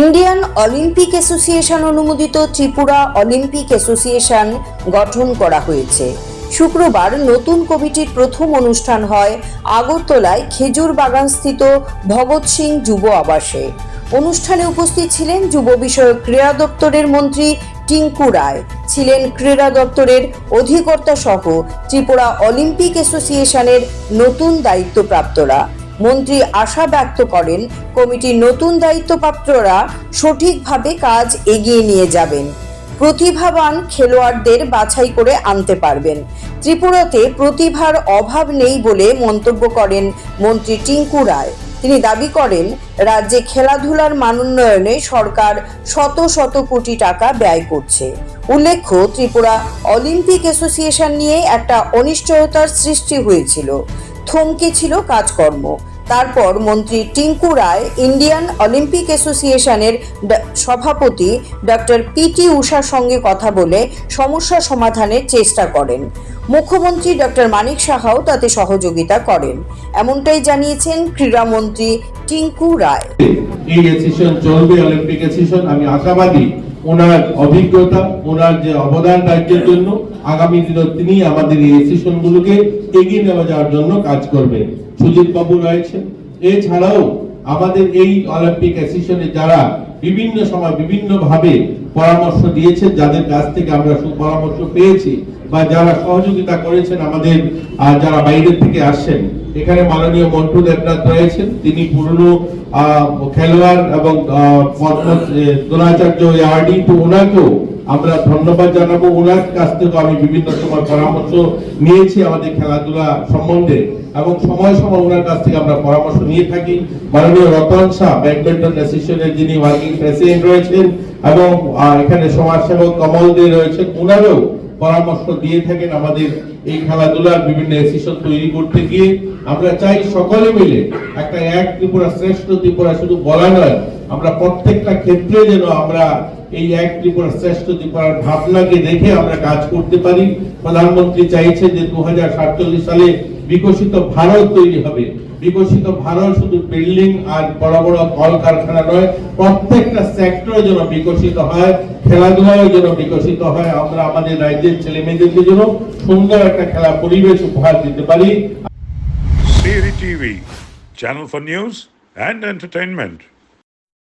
Indian Olympic association অনুমোদিত Tripura Olympic association গঠন করা হয়েছে। শুক্রবার নতুন কমিটির প্রথম অনুষ্ঠান হয় আগরতলায় খেজুর বাগানস্থিত ভগৎ সিং যুব আবাসে। অনুষ্ঠানে উপস্থিত ছিলেন যুব বিষয়ক ক্রীড়া দপ্তরের মন্ত্রী টিঙ্কু রায়, ছিলেন ক্রীড়া দপ্তরের অধিকর্তা সহ ত্রিপুরা অলিম্পিক অ্যাসোসিয়েশনের নতুন দায়িত্বপ্রাপ্তরা। মন্ত্রী আশা ব্যক্ত করেন, কমিটির নতুন দায়িত্বপ্রাপ্তরা সঠিকভাবে কাজ এগিয়ে নিয়ে যাবেন। প্রতিভাবান খেলোয়াড়দের বাছাই করে আনতে পারবেন। ত্রিপুরাতে প্রতিভার অভাব নেই বলে মন্তব্য করেন মন্ত্রী টিঙ্কু রায়। তিনি দাবি করেন, রাজ্যে খেলাধুলার মানোন্নয়নে সরকার শত শত কোটি টাকা ব্যয় করছে। উল্লেখ্য, ত্রিপুরা অলিম্পিক অ্যাসোসিয়েশন নিয়ে একটা অনিশ্চয়তার সৃষ্টি হয়েছিল। থমকে ছিল কাজকর্ম। তারপর মন্ত্রী টিঙ্কু রায়, ইন্ডিয়ান অলিম্পিক অ্যাসোসিয়েশনের সভাপতি ডক্টর পিটি উষার সঙ্গে কথা বলে সমস্যা সমাধানের চেষ্টা করেন। মুখ্যমন্ত্রী ডক্টর মানিক সাহাও তাতে সহযোগিতা করেন। এমনটাই জানিয়েছেন ক্রীড়ামন্ত্রী টিঙ্কু রায়। এই অ্যাসোসিয়েশন চলবে অলিম্পিক অ্যাসোসিয়েশন আমি আশাবাদী ওনার অভিজ্ঞতা, ওনার যে অবদান রাজ্যের জন্য আগামী দিনে তিনি আমাদের এই অ্যাসোসিয়েশন গুলোকে এগিয়ে নেওয়া যাওয়ার জন্য কাজ করবেন। সুজিত বাবু রয়েছেন এছাড়াও আমাদের এই অলিম্পিক অ্যাসোসিয়েশনে যারা বিভিন্ন সময় বিভিন্ন ভাবে পরামর্শ দিয়েছেন, যাদের কাছ থেকে আমরা সুপরামর্শ পেয়েছি বা যারা সহযোগিতা করেছেন আমাদের যারা বাইরের থেকে আসছেন, এখানে মাননীয় মন্টু দেবনাথ রয়েছেন। তিনি পুরনো খেলোয়াড় এবং তো ওনাকেও আমরা ধন্যবাদ জানাব ওনার কাছ থেকে আমি বিভিন্ন সময় পরামর্শ নিয়েছি আমাদের খেলাধুলা সম্বন্ধে এবং সময় সময় ওনার কাছ থেকে আমরা পরামর্শ নিয়ে থাকি। মাননীয় রতন শাহ, ব্যাডমিন্টন অ্যাসোসিয়েশনের যিনি ওয়ার্কিং প্রেসিডেন্ট রয়েছেন এবং এখানে সমাজসেবক কমল দে রয়েছেন, ওনারও পরামর্শ দিয়ে থাকেন আমাদের এই খেলাধুলার বিভিন্ন অ্যাসোসিয়েশন তৈরি করতে গিয়ে। আমরা চাই সকলে মিলে একটা এক ত্রিপুরা শ্রেষ্ঠ ত্রিপুরা শুধু বলা নয়, আমরা প্রত্যেকটা ক্ষেত্রে যেন আমরা এই এক ত্রিপুরা শ্রেষ্ঠ ত্রিপুরার ভাবনাকে দেখে আমরা কাজ করতে পারি। প্রধানমন্ত্রী চাইছে যে দুই হাজার সাতচল্লিশ সালে বিকশিত ভারত তৈরি হবে। বিকশিত ভারত শুধু বিল্ডিং আর বড় বড় কলকারখানা নয়, প্রত্যেকটা সেক্টর যেন বিকশিত হয় খেলাধুলায় যেন বিকশিত হয়। আমরা আমাদের রাজ্যের ছেলে মেয়েদেরকে যেন সুন্দর একটা খেলা পরিবেশ উপহার দিতে পারি। TV channel channel news and entertainment.